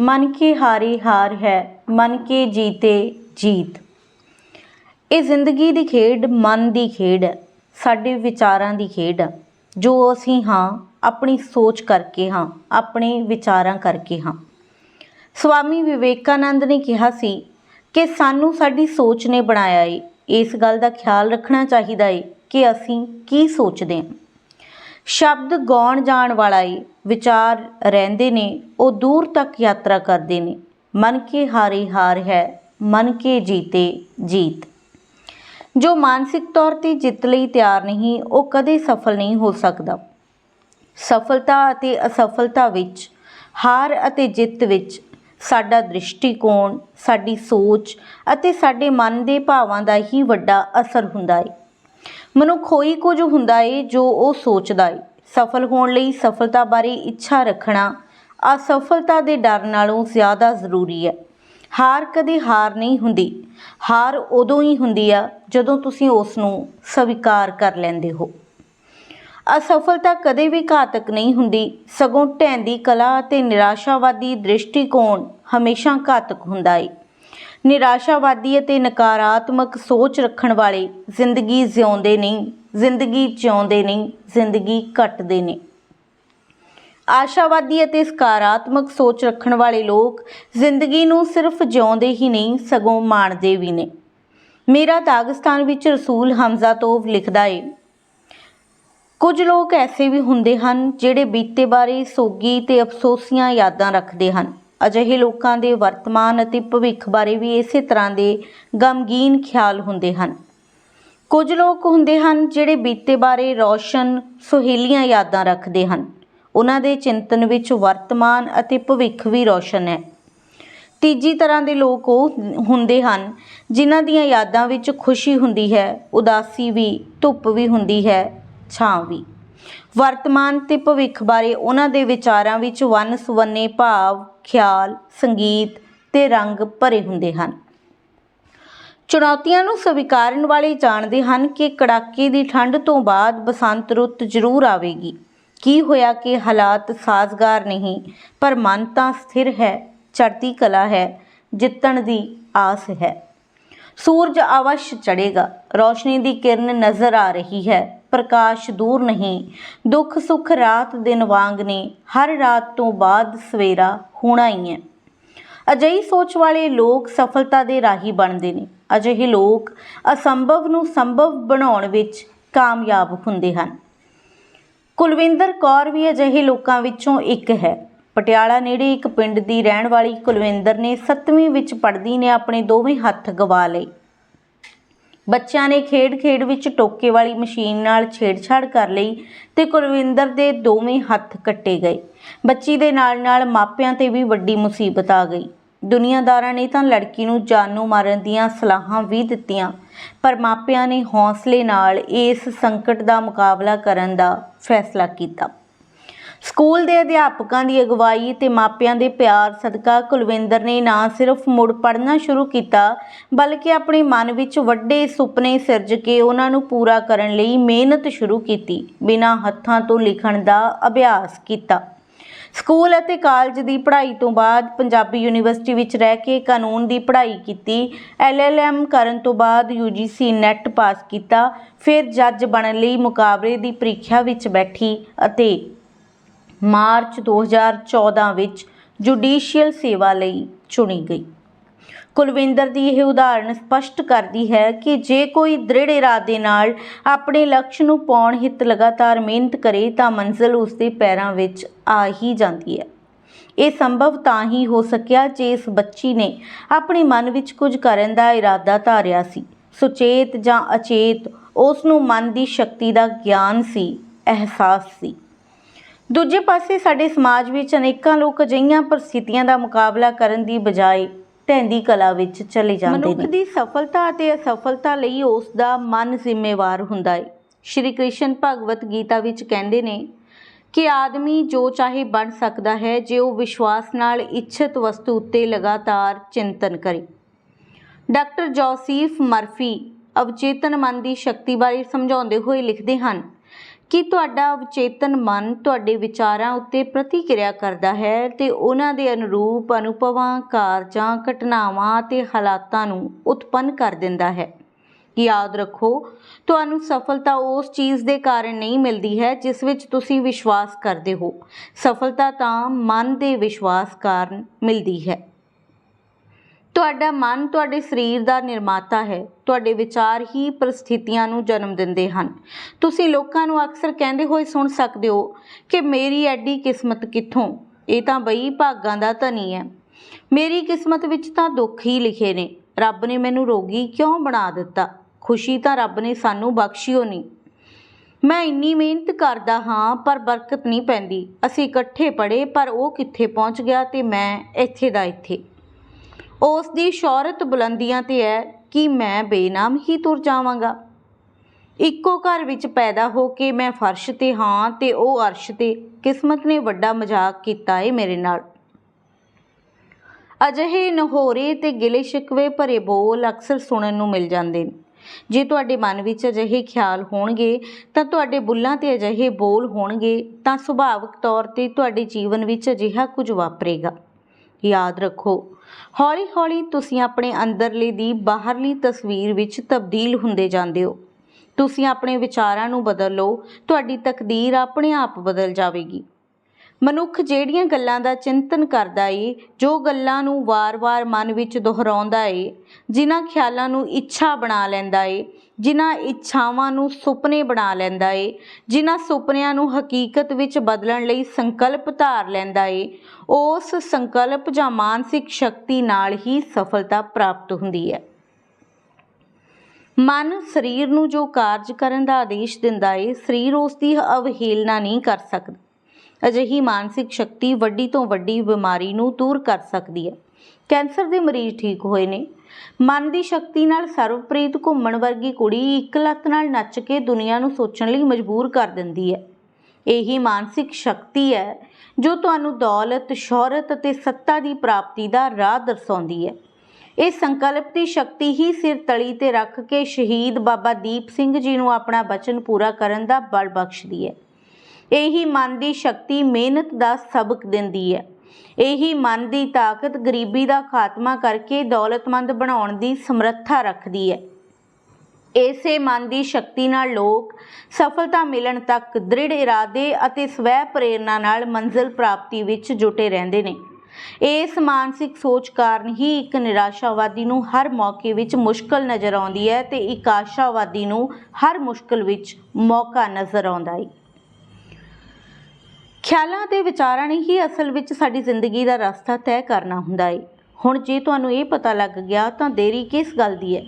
ਮਨ ਕੇ ਹਾਰੀ ਹਾਰ ਹੈ, ਮਨ ਕੇ ਜੀਤੇ ਜੀਤ। ਇਹ ਜ਼ਿੰਦਗੀ ਦੀ ਖੇਡ, ਮਨ ਦੀ ਖੇਡ ਹੈ, ਸਾਡੇ ਵਿਚਾਰਾਂ ਦੀ ਖੇਡ ਹੈ, ਜੋ ਅਸੀਂ ਹਾਂ, ਆਪਣੀ ਸੋਚ ਕਰਕੇ ਹਾਂ, ਆਪਣੇ ਵਿਚਾਰਾਂ ਕਰਕੇ ਹਾਂ। ਸਵਾਮੀ ਵਿਵੇਕਾਨੰਦ ਨੇ ਕਿਹਾ ਸੀ ਕਿ ਸਾਨੂੰ ਸਾਡੀ ਸੋਚ ਨੇ ਬਣਾਇਆ ਏ, ਇਸ ਗੱਲ ਦਾ ਖਿਆਲ ਰੱਖਣਾ ਚਾਹੀਦਾ ਏ ਕਿ ਅਸੀਂ ਕੀ ਸੋਚਦੇ ਹਾਂ। ਸ਼ਬਦ ਗਾਉਣ ਜਾਣ ਵਾਲਾ ਏ ਵਿਚਾਰ ਰਹਿੰਦੇ ਨੇ, ਉਹ ਦੂਰ ਤੱਕ ਯਾਤਰਾ ਕਰਦੇ ਨੇ। ਮਨ ਕੇ ਹਾਰੇ ਹਾਰ ਹੈ, ਮਨ ਕੇ ਜੀਤੇ ਜੀਤ। ਜੋ ਮਾਨਸਿਕ ਤੌਰ ਤੇ ਜਿੱਤ ਲਈ ਤਿਆਰ ਨਹੀਂ, ਉਹ ਕਦੇ ਸਫਲ ਨਹੀਂ ਹੋ ਸਕਦਾ। ਸਫਲਤਾ ਅਤੇ ਅਸਫਲਤਾ ਵਿੱਚ, ਹਾਰ ਅਤੇ ਜਿੱਤ ਵਿੱਚ ਸਾਡਾ ਦ੍ਰਿਸ਼ਟੀਕੋਣ, ਸਾਡੀ ਸੋਚ ਅਤੇ ਸਾਡੇ ਮਨ ਦੇ ਭਾਵਾਂ ਦਾ ਹੀ ਵੱਡਾ ਅਸਰ ਹੁੰਦਾ ਹੈ ਮਨੁੱਖ ਹੋਈ ਕੁਝ ਹੁੰਦਾ ਏ ਜੋ ਉਹ ਸੋਚਦਾ ਏ। ਸਫਲ ਹੋਣ ਲਈ ਸਫਲਤਾ ਬਾਰੇ ਇੱਛਾ ਰੱਖਣਾ ਅਸਫਲਤਾ ਦੇ ਡਰ ਨਾਲੋਂ ਜ਼ਿਆਦਾ ਜ਼ਰੂਰੀ ਹੈ। ਹਾਰ ਕਦੇ ਹਾਰ ਨਹੀਂ ਹੁੰਦੀ। ਹਾਰ ਉਦੋਂ ਹੀ ਹੁੰਦੀ ਆ ਜਦੋਂ ਤੁਸੀਂ ਉਸ ਨੂੰ ਸਵੀਕਾਰ ਕਰ ਲੈਂਦੇ ਹੋ। ਅਸਫਲਤਾ ਕਦੇ ਵੀ ਘਾਤਕ ਨਹੀਂ ਹੁੰਦੀ। ਸਗੋਂ ਢੈਂਦੀ ਕਲਾ ਅਤੇ ਨਿਰਾਸ਼ਾਵਾਦੀ ਦ੍ਰਿਸ਼ਟੀਕੋਣ ਹਮੇਸ਼ਾ ਘਾਤਕ ਹੁੰਦਾ ਏ। ਨਿਰਾਸ਼ਾਵਾਦੀ ਅਤੇ ਨਕਾਰਾਤਮਕ ਸੋਚ ਰੱਖਣ ਵਾਲੇ ਜ਼ਿੰਦਗੀ ਜਿਉਂਦੇ ਨਹੀਂ। ਜ਼ਿੰਦਗੀ ਜਿਉਂਦੇ ਨਹੀਂ ਜ਼ਿੰਦਗੀ ਕੱਟਦੇ ਨੇ। ਆਸ਼ਾਵਾਦੀ ਅਤੇ ਸਕਾਰਾਤਮਕ ਸੋਚ ਰੱਖਣ ਵਾਲੇ ਲੋਕ ਜ਼ਿੰਦਗੀ ਨੂੰ ਸਿਰਫ ਜਿਉਂਦੇ ਹੀ ਨਹੀਂ, ਸਗੋਂ ਮਾਣਦੇ ਵੀ ਨੇ। ਮੇਰਾ ਦਾਗਿਸਤਾਨ ਵਿੱਚ ਰਸੂਲ ਹਮਜ਼ਾ ਤੋਵ ਲਿਖਦਾ ਏ, ਕੁਝ ਲੋਕ ਐਸੇ ਵੀ ਹੁੰਦੇ ਹਨ ਜਿਹੜੇ ਬੀਤੇ ਬਾਰੇ ਸੋਗੀ ਤੇ ਅਫਸੋਸੀਆਂ ਯਾਦਾਂ ਰੱਖਦੇ ਹਨ। ਅਜਿਹੇ ਲੋਕਾਂ ਦੇ ਵਰਤਮਾਨ ਅਤੇ ਭਵਿੱਖ ਬਾਰੇ ਵੀ ਇਸੇ ਤਰ੍ਹਾਂ ਦੇ ਗਮਗੀਨ ਖਿਆਲ ਹੁੰਦੇ ਹਨ। ਕੁਝ ਲੋਕ ਹੁੰਦੇ ਹਨ ਜਿਹੜੇ ਬੀਤੇ ਬਾਰੇ ਰੌਸ਼ਨ, ਸੁਹੇਲੀਆਂ ਯਾਦਾਂ ਰੱਖਦੇ ਹਨ। ਉਹਨਾਂ ਦੇ ਚਿੰਤਨ ਵਿੱਚ ਵਰਤਮਾਨ ਅਤੇ ਭਵਿੱਖ ਵੀ ਰੌਸ਼ਨ ਹੈ। ਤੀਜੀ ਤਰ੍ਹਾਂ ਦੇ ਲੋਕ ਉਹ ਹੁੰਦੇ ਹਨ ਜਿਨ੍ਹਾਂ ਦੀਆਂ ਯਾਦਾਂ ਵਿੱਚ ਖੁਸ਼ੀ ਹੁੰਦੀ ਹੈ, ਉਦਾਸੀ ਵੀ, ਧੁੱਪ ਵੀ ਹੁੰਦੀ ਹੈ, ਛਾਂ ਵੀ। ਵਰਤਮਾਨ ਤੇ ਭਵਿੱਖ ਬਾਰੇ ਉਹਨਾਂ ਦੇ ਵਿਚਾਰਾਂ ਵਿੱਚ ਵੰਨ ਸੁਵੰਨੇ ਭਾਵ, ਖਿਆਲ, ਸੰਗੀਤ ਤੇ ਰੰਗ ਭਰੇ ਹੁੰਦੇ ਹਨ। ਚੁਣੌਤੀਆਂ ਨੂੰ ਸਵੀਕਾਰਨ ਵਾਲੇ ਜਾਣਦੇ ਹਨ ਕਿ ਕੜਾਕੇ ਦੀ ਠੰਡ ਤੋਂ ਬਾਅਦ ਬਸੰਤ ਰੁੱਤ ਜ਼ਰੂਰ ਆਵੇਗੀ। ਕੀ ਹੋਇਆ ਕਿ ਹਾਲਾਤ ਸਾਜ਼ਗਾਰ ਨਹੀਂ, ਪਰ ਮਨ ਤਾਂ ਸਥਿਰ ਹੈ, ਚੜ੍ਹਦੀ ਕਲਾ ਹੈ, ਜਿੱਤਣ ਦੀ ਆਸ ਹੈ। ਸੂਰਜ ਅਵਸ਼ ਚੜ੍ਹੇਗਾ, ਰੌਸ਼ਨੀ ਦੀ ਕਿਰਨ ਨਜ਼ਰ ਆ ਰਹੀ ਹੈ, ਪ੍ਰਕਾਸ਼ ਦੂਰ ਨਹੀਂ ਦੁੱਖ ਸੁੱਖ ਰਾਤ ਦਿਨ ਵਾਂਗ ਨੇ, ਹਰ ਰਾਤ ਤੋਂ ਬਾਅਦ ਸਵੇਰਾ ਹੋਣਾ ਹੀ ਹੈ। ਅਜਿਹੀ ਸੋਚ ਵਾਲੇ ਲੋਕ ਸਫਲਤਾ ਦੇ ਰਾਹੀ ਬਣਦੇ ਨੇ। ਅਜਿਹੇ ਲੋਕ ਅਸੰਭਵ ਨੂੰ ਸੰਭਵ ਬਣਾਉਣ ਵਿੱਚ ਕਾਮਯਾਬ ਹੁੰਦੇ ਹਨ। ਕੁਲਵਿੰਦਰ ਕੌਰ ਵੀ ਅਜਿਹੇ ਲੋਕਾਂ ਵਿੱਚੋਂ ਇੱਕ ਹੈ। ਪਟਿਆਲਾ ਨੇੜੇ ਇੱਕ ਪਿੰਡ ਦੀ ਰਹਿਣ ਵਾਲੀ ਕੁਲਵਿੰਦਰ ਨੇ 7ਵੀਂ ਵਿੱਚ ਪੜ੍ਹਦੀ ਨੇ ਆਪਣੇ ਦੋਵੇਂ ਹੱਥ ਗਵਾ ਲਏ। ਬੱਚਿਆਂ ਨੇ ਖੇਡ-ਖੇਡ ਵਿੱਚ ਟੋਕੇ ਵਾਲੀ ਮਸ਼ੀਨ ਨਾਲ ਛੇੜਛਾੜ ਕਰ ਲਈ ਤੇ ਕੁਲਵਿੰਦਰ ਦੇ ਦੋਵੇਂ ਹੱਥ ਕੱਟੇ ਗਏ। ਬੱਚੀ ਦੇ ਨਾਲ-ਨਾਲ ਮਾਪਿਆਂ ਤੇ ਵੀ ਵੱਡੀ ਮੁਸੀਬਤ ਆ ਗਈ। ਦੁਨੀਆਦਾਰਾਂ ਨੇ ਤਾਂ ਲੜਕੀ ਨੂੰ ਜਾਨੋਂ ਮਾਰਨ ਦੀਆਂ ਸਲਾਹਾਂ ਵੀ ਦਿੱਤੀਆਂ, ਪਰ ਮਾਪਿਆਂ ਨੇ ਹੌਸਲੇ ਨਾਲ ਇਸ ਸੰਕਟ ਦਾ ਮੁਕਾਬਲਾ ਕਰਨ ਦਾ ਫੈਸਲਾ ਕੀਤਾ। ਸਕੂਲ ਦੇ ਅਧਿਆਪਕਾਂ ਦੀ ਅਗਵਾਈ ਤੇ ਮਾਪਿਆਂ ਦੇ ਪਿਆਰ ਸਦਕਾ ਕੁਲਵਿੰਦਰ ਨੇ ਨਾ ਸਿਰਫ ਮੁੜ ਪੜ੍ਹਨਾ ਸ਼ੁਰੂ ਕੀਤਾ, ਬਲਕਿ ਆਪਣੇ ਮਨ ਵਿੱਚ ਵੱਡੇ ਸੁਪਨੇ ਸਿਰਜ ਕੇ ਉਹਨਾਂ ਨੂੰ ਪੂਰਾ ਕਰਨ ਲਈ ਮਿਹਨਤ ਸ਼ੁਰੂ ਕੀਤੀ, ਬਿਨਾਂ ਹੱਥਾਂ ਤੋਂ ਲਿਖਣ ਦਾ ਅਭਿਆਸ ਕੀਤਾ। ਸਕੂਲ ਅਤੇ ਕਾਲਜ ਦੀ ਪੜ੍ਹਾਈ ਤੋਂ ਬਾਅਦ ਪੰਜਾਬੀ ਯੂਨੀਵਰਸਿਟੀ ਵਿੱਚ ਰਹਿ ਕੇ ਕਾਨੂੰਨ ਦੀ ਪੜ੍ਹਾਈ ਕੀਤੀ, ਐਲਐਲਐਮ ਕਰਨ ਤੋਂ ਬਾਅਦ ਯੂਜੀਸੀ ਨੈਟ ਪਾਸ ਕੀਤਾ, ਫਿਰ ਜੱਜ ਬਣਨ ਲਈ ਮੁਕਾਬਲੇ ਦੀ ਪ੍ਰੀਖਿਆ ਵਿੱਚ ਬੈਠੀ ਅਤੇ ਮਾਰਚ 2014 ਵਿੱਚ ਜੁਡੀਸ਼ੀਅਲ ਸੇਵਾ ਲਈ ਚੁਣੀ ਗਈ। ਕੁਲਵਿੰਦਰ ਦੀ ਇਹ ਉਦਾਹਰਣ ਸਪਸ਼ਟ ਕਰਦੀ ਹੈ ਕਿ ਜੇ ਕੋਈ ਦ੍ਰਿੜ ਇਰਾਦੇ ਨਾਲ ਆਪਣੇ ਲਕਸ਼ ਨੂੰ ਪਾਉਣ ਹਿੱਤ ਲਗਾਤਾਰ ਮਿਹਨਤ ਕਰੇ ਤਾਂ ਮੰਜ਼ਿਲ ਉਸ ਦੇ ਪੈਰਾਂ ਵਿੱਚ ਆ ਹੀ ਜਾਂਦੀ ਹੈ। ਇਹ ਸੰਭਵ ਤਾਂ ਹੀ ਹੋ ਸਕਿਆ ਜੇ ਇਸ ਬੱਚੀ ਨੇ ਆਪਣੇ ਮਨ ਵਿੱਚ ਕੁਝ ਕਰਨ ਦਾ ਇਰਾਦਾ ਧਾਰਿਆ ਸੀ। ਸੁਚੇਤ ਜਾਂ ਅਚੇਤ, ਉਸ ਨੂੰ ਮਨ ਦੀ ਸ਼ਕਤੀ ਦਾ ਗਿਆਨ ਸੀ, ਅਹਿਸਾਸ ਸੀ। ਦੂਜੇ ਪਾਸੇ ਸਾਡੇ ਸਮਾਜ ਵਿੱਚ ਅਨੇਕਾਂ ਲੋਕ ਅਜਿਹੀਆਂ ਪਰਿਸਥਿਤੀਆਂ ਦਾ ਮੁਕਾਬਲਾ ਕਰਨ ਦੀ ਬਜਾਏ ਢਹਿੰਦੀ ਕਲਾ ਵਿੱਚ ਚਲੇ ਜਾਂਦੇ ਨੇ। ਮਨੁੱਖ ਦੀ ਸਫਲਤਾ ਅਤੇ ਅਸਫਲਤਾ ਲਈ ਉਸ ਦਾ ਮਨ ਜ਼ਿੰਮੇਵਾਰ ਹੁੰਦਾ ਹੈ ਸ਼੍ਰੀ ਕ੍ਰਿਸ਼ਨ ਭਗਵਤ ਗੀਤਾ ਵਿੱਚ ਕਹਿੰਦੇ ਨੇ ਕਿ ਆਦਮੀ ਜੋ ਚਾਹੇ ਬਣ ਸਕਦਾ ਹੈ, ਜੇ ਉਹ ਵਿਸ਼ਵਾਸ ਨਾਲ ਇੱਛਤ ਵਸਤੂ ਉੱਤੇ ਲਗਾਤਾਰ ਚਿੰਤਨ ਕਰੇ। ਡਾਕਟਰ ਜੋਸੀਫ ਮਰਫੀ ਅਵਚੇਤਨ ਮਨ ਦੀ ਸ਼ਕਤੀ ਬਾਰੇ ਸਮਝਾਉਂਦੇ ਹੋਏ ਲਿਖਦੇ ਹਨ ਕਿ ਤੁਹਾਡਾ ਅਵਚੇਤਨ ਮਨ ਤੁਹਾਡੇ ਵਿਚਾਰਾਂ ਉੱਤੇ ਪ੍ਰਤੀਕਿਰਿਆ ਕਰਦਾ ਹੈ ਤੇ ਉਹਨਾਂ ਦੇ ਅਨੁਰੂਪ ਅਨੁਭਵਾਂ ਕਾਰਜਾਂ ਘਟਨਾਵਾਂ ਅਤੇ ਹਾਲਾਤਾਂ ਨੂੰ ਉਤਪੰਨ ਕਰ ਦਿੰਦਾ ਹੈ। ਯਾਦ ਰੱਖੋ, ਤੁਹਾਨੂੰ ਸਫਲਤਾ ਉਸ ਚੀਜ਼ ਦੇ ਕਾਰਨ ਨਹੀਂ ਮਿਲਦੀ ਹੈ ਜਿਸ ਵਿੱਚ ਤੁਸੀਂ ਵਿਸ਼ਵਾਸ ਕਰਦੇ ਹੋ। ਸਫਲਤਾ ਤਾਂ ਮਨ ਦੇ ਵਿਸ਼ਵਾਸ ਕਾਰਨ ਮਿਲਦੀ ਹੈ। ਤੁਹਾਡਾ ਮਨ ਤੁਹਾਡੇ ਸਰੀਰ ਦਾ ਨਿਰਮਾਤਾ ਹੈ। ਤੁਹਾਡੇ ਵਿਚਾਰ ਹੀ ਪਰਿਸਥਿਤੀਆਂ ਨੂੰ ਜਨਮ ਦਿੰਦੇ ਹਨ। ਤੁਸੀਂ ਲੋਕਾਂ ਨੂੰ ਅਕਸਰ ਕਹਿੰਦੇ ਹੋਏ ਸੁਣ ਸਕਦੇ ਹੋ ਕਿ ਮੇਰੀ ਐਡੀ ਕਿਸਮਤ ਕਿੱਥੋਂ? ਇਹ ਤਾਂ ਬਈ ਭਾਗਾਂ ਦਾ ਧਨੀ ਹੈ। ਮੇਰੀ ਕਿਸਮਤ ਵਿੱਚ ਤਾਂ ਦੁੱਖ ਹੀ ਲਿਖੇ ਨੇ। ਰੱਬ ਨੇ ਮੈਨੂੰ ਰੋਗੀ ਕਿਉਂ ਬਣਾ ਦਿੱਤਾ? ਖੁਸ਼ੀ ਤਾਂ ਰੱਬ ਨੇ ਸਾਨੂੰ ਬਖਸ਼ਿਓ ਨਹੀਂ ਮੈਂ ਇੰਨੀ ਮਿਹਨਤ ਕਰਦਾ ਹਾਂ, ਪਰ ਬਰਕਤ ਨਹੀਂ ਪੈਂਦੀ। ਅਸੀਂ ਇਕੱਠੇ ਪੜੇ ਪਰ ਉਹ ਕਿੱਥੇ ਪਹੁੰਚ ਗਿਆ ਤੇ ਮੈਂ ਇੱਥੇ ਦਾ ਇੱਥੇ। ਉਸ ਦੀ ਸ਼ੌਹਰਤ ਬੁਲੰਦੀਆਂ ਤੇ ਹੈ ਕਿ ਮੈਂ ਬੇਨਾਮ ਹੀ ਤੁਰ ਜਾਵਾਂਗਾ। ਇੱਕੋ ਘਰ ਵਿੱਚ ਪੈਦਾ ਹੋ ਕੇ ਮੈਂ ਫਰਸ਼ ਤੇ ਹਾਂ ਤੇ ਉਹ ਅਰਸ਼ ਤੇ ਕਿਸਮਤ ਨੇ ਵੱਡਾ ਮਜ਼ਾਕ ਕੀਤਾ ਏ ਮੇਰੇ ਨਾਲ। ਅਜਿਹੇ ਨਹੋਰੇ ਤੇ ਗਿਲੇ ਸ਼ਿਕਵੇ ਭਰੇ ਬੋਲ ਅਕਸਰ ਸੁਣਨ ਨੂੰ ਮਿਲ ਜਾਂਦੇ ਨੇ। ਜੇ ਤੁਹਾਡੇ ਮਨ ਵਿੱਚ ਅਜਿਹੇ ਖਿਆਲ ਹੋਣਗੇ, ਤਾਂ ਤੁਹਾਡੇ ਬੁੱਲਾਂ ਤੇ ਅਜਿਹੇ ਬੋਲ ਹੋਣਗੇ, ਤਾਂ ਸੁਭਾਵਿਕ ਤੌਰ ਤੇ ਤੁਹਾਡੇ ਜੀਵਨ ਵਿੱਚ ਅਜਿਹਾ ਕੁਝ ਵਾਪਰੇਗਾ। ਯਾਦ ਰੱਖੋ। ਹੌਲੀ-ਹੌਲੀ ਤੁਸੀਂ ਆਪਣੇ ਅੰਦਰਲੇ ਦੀ ਬਾਹਰਲੀ ਤਸਵੀਰ ਵਿੱਚ ਤਬਦੀਲ ਹੁੰਦੇ ਜਾਂਦੇ ਹੋ। ਤੁਸੀਂ ਆਪਣੇ ਵਿਚਾਰਾਂ ਨੂੰ ਬਦਲ ਲਓ। ਤੁਹਾਡੀ ਤਕਦੀਰ ਆਪਣੇ ਆਪ ਬਦਲ ਜਾਵੇਗੀ। ਮਨੁੱਖ ਜਿਹੜੀਆਂ ਗੱਲਾਂ ਦਾ ਚਿੰਤਨ ਕਰਦਾ ਏ ਜੋ ਗੱਲਾਂ ਨੂੰ ਵਾਰ-ਵਾਰ ਮਨ ਵਿੱਚ ਦੁਹਰਾਉਂਦਾ ਏ ਜਿਨ੍ਹਾਂ ਖਿਆਲਾਂ ਨੂੰ ਇੱਛਾ ਬਣਾ ਲੈਂਦਾ ਏ ਜਿਨ੍ਹਾਂ ਇੱਛਾਵਾਂ ਨੂੰ ਸੁਪਨੇ ਬਣਾ ਲੈਂਦਾ ਏ ਜਿਨ੍ਹਾਂ ਸੁਪਨਿਆਂ ਨੂੰ ਹਕੀਕਤ ਵਿੱਚ ਬਦਲਣ ਲਈ ਸੰਕਲਪ ਧਾਰ ਲੈਂਦਾ ਏ ਉਸ ਸੰਕਲਪ ਜਾਂ ਮਾਨਸਿਕ ਸ਼ਕਤੀ ਨਾਲ ਹੀ ਸਫਲਤਾ ਪ੍ਰਾਪਤ ਹੁੰਦੀ ਹੈ ਮਨ ਸਰੀਰ ਨੂੰ ਜੋ ਕਾਰਜ ਕਰਨ ਦਾ ਆਦੇਸ਼ ਦਿੰਦਾ ਏ, ਸਰੀਰ ਉਸ ਦੀ ਅਵਹੇਲਨਾ ਨਹੀਂ ਕਰ ਸਕਦਾ। ਅਜਿਹੀ ਮਾਨਸਿਕ ਸ਼ਕਤੀ ਵੱਡੀ ਤੋਂ ਵੱਡੀ ਬਿਮਾਰੀ ਨੂੰ ਦੂਰ ਕਰ ਸਕਦੀ ਹੈ। ਕੈਂਸਰ ਦੇ ਮਰੀਜ਼ ਠੀਕ ਹੋਏ ਨੇ। ਮਨ ਦੀ ਸ਼ਕਤੀ ਨਾਲ ਸਰਵਪ੍ਰੀਤ ਘੁੰਮਣ ਵਰਗੀ ਕੁੜੀ ਇੱਕ ਲੱਤ ਨਾਲ ਨੱਚ ਕੇ ਦੁਨੀਆ ਨੂੰ ਸੋਚਣ ਲਈ ਮਜਬੂਰ ਕਰ ਦਿੰਦੀ ਹੈ। ਇਹੀ ਮਾਨਸਿਕ ਸ਼ਕਤੀ ਹੈ ਜੋ ਤੁਹਾਨੂੰ ਦੌਲਤ, ਸ਼ੋਹਰਤ ਅਤੇ ਸੱਤਾ ਦੀ ਪ੍ਰਾਪਤੀ ਦਾ ਰਾਹ ਦਰਸਾਉਂਦੀ ਹੈ। ਇਹ ਸੰਕਲਪ ਦੀ ਸ਼ਕਤੀ ਹੀ ਸਿਰ ਤਲੀ ਤੇ ਰੱਖ ਕੇ ਸ਼ਹੀਦ ਬਾਬਾ ਦੀਪ ਸਿੰਘ ਜੀ ਨੂੰ ਆਪਣਾ ਬਚਨ ਪੂਰਾ ਕਰਨ ਦਾ ਬਲ ਬਖਸ਼ਦੀ ਹੈ। ਇਹੀ ਮਨ ਦੀ ਸ਼ਕਤੀ ਮਿਹਨਤ ਦਾ ਸਬਕ ਦਿੰਦੀ ਹੈ। ਇਹੀ ਮਨ ਦੀ ਤਾਕਤ ਗਰੀਬੀ ਦਾ ਖਾਤਮਾ ਕਰਕੇ ਦੌਲਤਮੰਦ ਬਣਾਉਣ ਦੀ ਸਮਰੱਥਾ ਰੱਖਦੀ ਹੈ। ਇਸੇ ਮਨ ਦੀ ਸ਼ਕਤੀ ਨਾਲ ਲੋਕ ਸਫਲਤਾ ਮਿਲਣ ਤੱਕ ਦ੍ਰਿੜ ਇਰਾਦੇ ਅਤੇ ਸਵੈ ਪ੍ਰੇਰਣਾ ਨਾਲ ਮੰਜ਼ਿਲ ਪ੍ਰਾਪਤੀ ਵਿੱਚ ਜੁਟੇ ਰਹਿੰਦੇ ਨੇ। ਇਸ ਮਾਨਸਿਕ ਸੋਚ ਕਾਰਨ ਹੀ ਇੱਕ ਨਿਰਾਸ਼ਾਵਾਦੀ ਨੂੰ ਹਰ ਮੌਕੇ ਵਿੱਚ ਮੁਸ਼ਕਲ ਨਜ਼ਰ ਆਉਂਦੀ ਹੈ ਤੇ ਇੱਕ ਆਸ਼ਾਵਾਦੀ ਨੂੰ ਹਰ ਮੁਸ਼ਕਲ ਵਿੱਚ ਮੌਕਾ ਨਜ਼ਰ ਆਉਂਦਾ ਹੈ। ਖਿਆਲਾਂ ਤੇ ਵਿਚਾਰਾਂ ਨੇ ਹੀ ਅਸਲ ਵਿੱਚ ਸਾਡੀ ਜ਼ਿੰਦਗੀ ਦਾ ਰਸਤਾ ਤੈਅ ਕਰਨਾ ਹੁੰਦਾ ਏ। ਹੁਣ ਜੇ ਤੁਹਾਨੂੰ ਇਹ ਪਤਾ ਲੱਗ ਗਿਆ ਤਾਂ ਦੇਰੀ ਕਿਸ ਗੱਲ ਦੀ ਹੈ?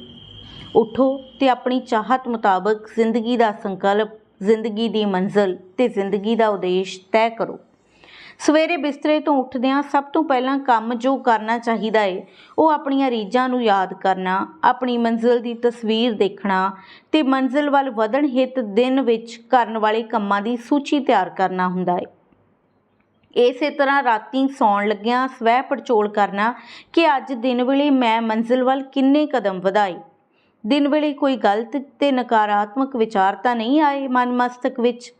ਉਠੋ ਤੇ ਆਪਣੀ ਚਾਹਤ ਮੁਤਾਬਕ ਜ਼ਿੰਦਗੀ ਦਾ ਸੰਕਲਪ, ਜ਼ਿੰਦਗੀ ਦੀ ਮੰਜ਼ਿਲ ਤੇ ਜ਼ਿੰਦਗੀ ਦਾ ਉਦੇਸ਼ ਤੈਅ ਕਰੋ। ਸਵੇਰੇ ਬਿਸਤਰੇ ਤੋਂ ਉੱਠਦਿਆਂ ਸਭ ਤੋਂ ਪਹਿਲਾਂ ਕੰਮ ਜੋ ਕਰਨਾ ਚਾਹੀਦਾ ਏ, ਉਹ ਆਪਣੀਆਂ ਰੀਝਾਂ ਨੂੰ ਯਾਦ ਕਰਨਾ, ਆਪਣੀ ਮੰਜ਼ਿਲ ਦੀ ਤਸਵੀਰ ਦੇਖਣਾ ਤੇ ਮੰਜ਼ਿਲ ਵੱਲ ਵਧਣ ਹਿੱਤ ਦਿਨ ਵਿੱਚ ਕਰਨ ਵਾਲੇ ਕੰਮਾਂ ਦੀ ਸੂਚੀ ਤਿਆਰ ਕਰਨਾ ਹੁੰਦਾ ਏ। ਇਸੇ ਤਰ੍ਹਾਂ ਰਾਤੀ ਸੌਣ ਲੱਗਿਆਂ ਸਵੈ ਪੜਚੋਲ ਕਰਨਾ ਕਿ ਅੱਜ ਦਿਨ ਵੇਲੇ ਮੈਂ ਮੰਜ਼ਿਲ ਵੱਲ ਕਿੰਨੇ ਕਦਮ ਵਧਾਏ। ਦਿਨ ਵੇਲੇ ਕੋਈ ਗਲਤ ਤੇ ਨਕਾਰਾਤਮਕ ਵਿਚਾਰ ਤਾਂ ਨਹੀਂ ਆਏ ਮਨ ਮਸਤਕ ਵਿੱਚ?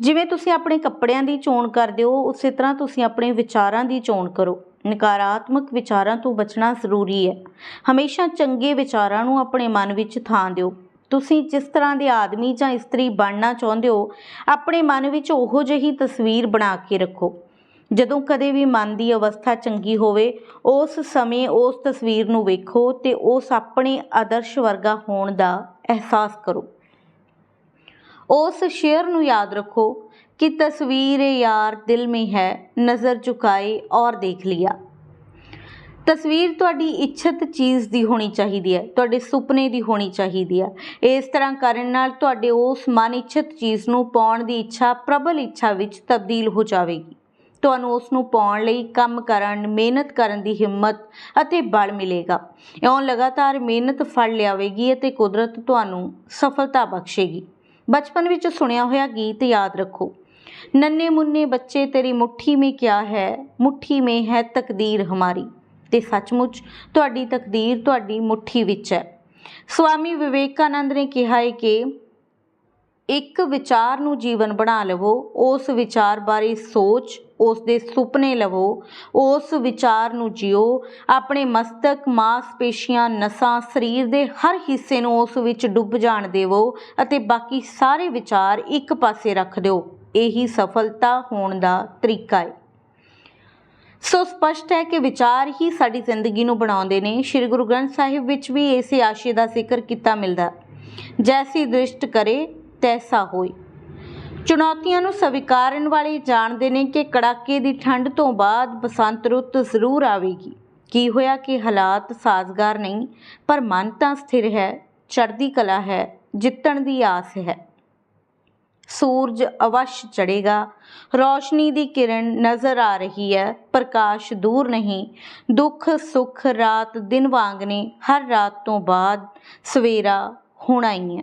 ਜਿਵੇਂ ਤੁਸੀਂ ਆਪਣੇ ਕੱਪੜਿਆਂ ਦੀ ਚੋਣ ਕਰਦੇ ਹੋ, ਉਸੇ ਤਰ੍ਹਾਂ ਤੁਸੀਂ ਆਪਣੇ ਵਿਚਾਰਾਂ ਦੀ ਚੋਣ ਕਰੋ। ਨਕਾਰਾਤਮਕ ਵਿਚਾਰਾਂ ਤੋਂ ਬਚਣਾ ਜ਼ਰੂਰੀ ਹੈ। ਹਮੇਸ਼ਾ ਚੰਗੇ ਵਿਚਾਰਾਂ ਨੂੰ ਆਪਣੇ ਮਨ ਵਿੱਚ ਥਾਂ ਦਿਓ। ਤੁਸੀਂ ਜਿਸ ਤਰ੍ਹਾਂ ਦੇ ਆਦਮੀ ਜਾਂ ਇਸਤਰੀ ਬਣਨਾ ਚਾਹੁੰਦੇ ਹੋ, ਆਪਣੇ ਮਨ ਵਿੱਚ ਉਹੋ ਜਿਹੀ ਤਸਵੀਰ ਬਣਾ ਕੇ ਰੱਖੋ। ਜਦੋਂ ਕਦੇ ਵੀ ਮਨ ਦੀ ਅਵਸਥਾ ਚੰਗੀ ਹੋਵੇ, ਉਸ ਸਮੇਂ ਉਸ ਤਸਵੀਰ ਨੂੰ ਵੇਖੋ ਤੇ ਉਸ ਆਪਣੇ ਆਦਰਸ਼ ਵਰਗਾ ਹੋਣ ਦਾ ਅਹਿਸਾਸ ਕਰੋ। ਉਸ ਸ਼ੇਰ ਨੂੰ ਯਾਦ ਰੱਖੋ ਕਿ ਤਸਵੀਰ ਯਾਰ ਦਿਲ ਮੇ ਹੈ, ਨਜ਼ਰ ਝੁਕਾਏ ਔਰ ਦੇਖ ਲਿਆ। ਤਸਵੀਰ ਤੁਹਾਡੀ ਇੱਛਤ ਚੀਜ਼ ਦੀ ਹੋਣੀ ਚਾਹੀਦੀ ਹੈ, ਤੁਹਾਡੇ ਸੁਪਨੇ ਦੀ ਹੋਣੀ ਚਾਹੀਦੀ ਹੈ। ਇਸ ਤਰ੍ਹਾਂ ਕਰਨ ਨਾਲ ਤੁਹਾਡੇ ਉਸ ਮਨ ਇੱਛਤ ਚੀਜ਼ ਨੂੰ ਪਾਉਣ ਦੀ ਇੱਛਾ, ਪ੍ਰਬਲ ਇੱਛਾ ਵਿੱਚ ਤਬਦੀਲ ਹੋ ਜਾਵੇਗੀ। ਤੁਹਾਨੂੰ ਉਸ ਨੂੰ ਪਾਉਣ ਲਈ ਕੰਮ ਕਰਨ, ਮਿਹਨਤ ਕਰਨ ਦੀ ਹਿੰਮਤ ਅਤੇ ਬਲ ਮਿਲੇਗਾ। ਇਉਂ ਲਗਾਤਾਰ ਮਿਹਨਤ ਫਲ ਲਿਆਵੇਗੀ ਅਤੇ ਕੁਦਰਤ ਤੁਹਾਨੂੰ ਸਫਲਤਾ ਬਖਸ਼ੇਗੀ। ਬਚਪਨ ਵਿੱਚ ਸੁਣਿਆ ਹੋਇਆ ਗੀਤ ਯਾਦ ਰੱਖੋ। ਨੰਨੇ ਮੁੰਨੇ ਬੱਚੇ ਤੇਰੀ ਮੁੱਠੀ ਮੇ ਕਿਆ ਹੈ, ਮੁੱਠੀ ਮੇ ਹੈ ਤਕਦੀਰ ਹਮਾਰੀ। ਤੇ ਸੱਚਮੁੱਚ ਤੁਹਾਡੀ ਤਕਦੀਰ ਤੁਹਾਡੀ ਮੁट्ठी ਵਿੱਚ ਹੈ। ਸਵਾਮੀ ਵਿਵੇਕਾਨੰਦ ਨੇ ਕਿਹਾ ਹੈ ਕਿ ਇੱਕ ਵਿਚਾਰ ਨੂੰ ਜੀਵਨ ਬਣਾ ਲਵੋ, ਉਸ ਵਿਚਾਰ ਬਾਰੇ ਸੋਚ, ਉਸ ਦੇ ਸੁਪਨੇ ਲਵੋ, ਉਸ ਵਿਚਾਰ ਨੂੰ ਜਿਓ, ਆਪਣੇ ਮਸਤਕ, ਮਾਸਪੇਸ਼ੀਆਂ, ਨਸਾਂ, ਸਰੀਰ ਦੇ ਹਰ ਹਿੱਸੇ ਨੂੰ ਉਸ ਵਿੱਚ ਡੁੱਬ ਜਾਣ ਦੇਵੋ ਅਤੇ ਬਾਕੀ ਸਾਰੇ ਵਿਚਾਰ ਇੱਕ ਪਾਸੇ ਰੱਖ ਦਿਓ। ਇਹੀ ਸਫਲਤਾ ਹੋਣ ਦਾ ਤਰੀਕਾ ਹੈ। ਸੋ ਸਪਸ਼ਟ ਹੈ ਕਿ ਵਿਚਾਰ ਹੀ ਸਾਡੀ ਜ਼ਿੰਦਗੀ ਨੂੰ ਬਣਾਉਂਦੇ ਨੇ। ਸ੍ਰੀ ਗੁਰੂ ਗ੍ਰੰਥ ਸਾਹਿਬ ਵਿੱਚ ਵੀ ਇਸੇ ਆਸ਼ੇ ਦਾ ਜ਼ਿਕਰ ਕੀਤਾ ਮਿਲਦਾ ਜੈਸੀ ਦ੍ਰਿਸ਼ਟ ਕਰੇ, ਤੈਸਾ ਹੋਏ ਚੁਣੌਤੀਆਂ ਨੂੰ ਸਵੀਕਾਰਨ ਵਾਲੇ ਜਾਣਦੇ ਨੇ ਕਿ ਕੜਾਕੇ ਦੀ ਠੰਡ ਤੋਂ ਬਾਅਦ ਬਸੰਤ ਰੁੱਤ ਜ਼ਰੂਰ ਆਵੇਗੀ। ਕੀ ਹੋਇਆ ਕਿ ਹਾਲਾਤ ਸਾਜ਼ਗਾਰ ਨਹੀਂ, ਪਰ ਮਨ ਤਾਂ ਸਥਿਰ ਹੈ, ਚੜ੍ਹਦੀ ਕਲਾ ਹੈ, ਜਿੱਤਣ ਦੀ ਆਸ ਹੈ। ਸੂਰਜ ਅਵਸ਼ ਚੜੇਗਾ ਰੌਸ਼ਨੀ ਦੀ ਕਿਰਨ ਨਜ਼ਰ ਆ ਰਹੀ ਹੈ, ਪ੍ਰਕਾਸ਼ ਦੂਰ ਨਹੀਂ। ਦੁੱਖ, ਸੁੱਖ ਰਾਤ ਦਿਨ ਵਾਂਗ ਨੇ ਹਰ ਰਾਤ ਤੋਂ ਬਾਅਦ ਸਵੇਰਾ ਹੋਣਾ ਹੀ ਹੈ।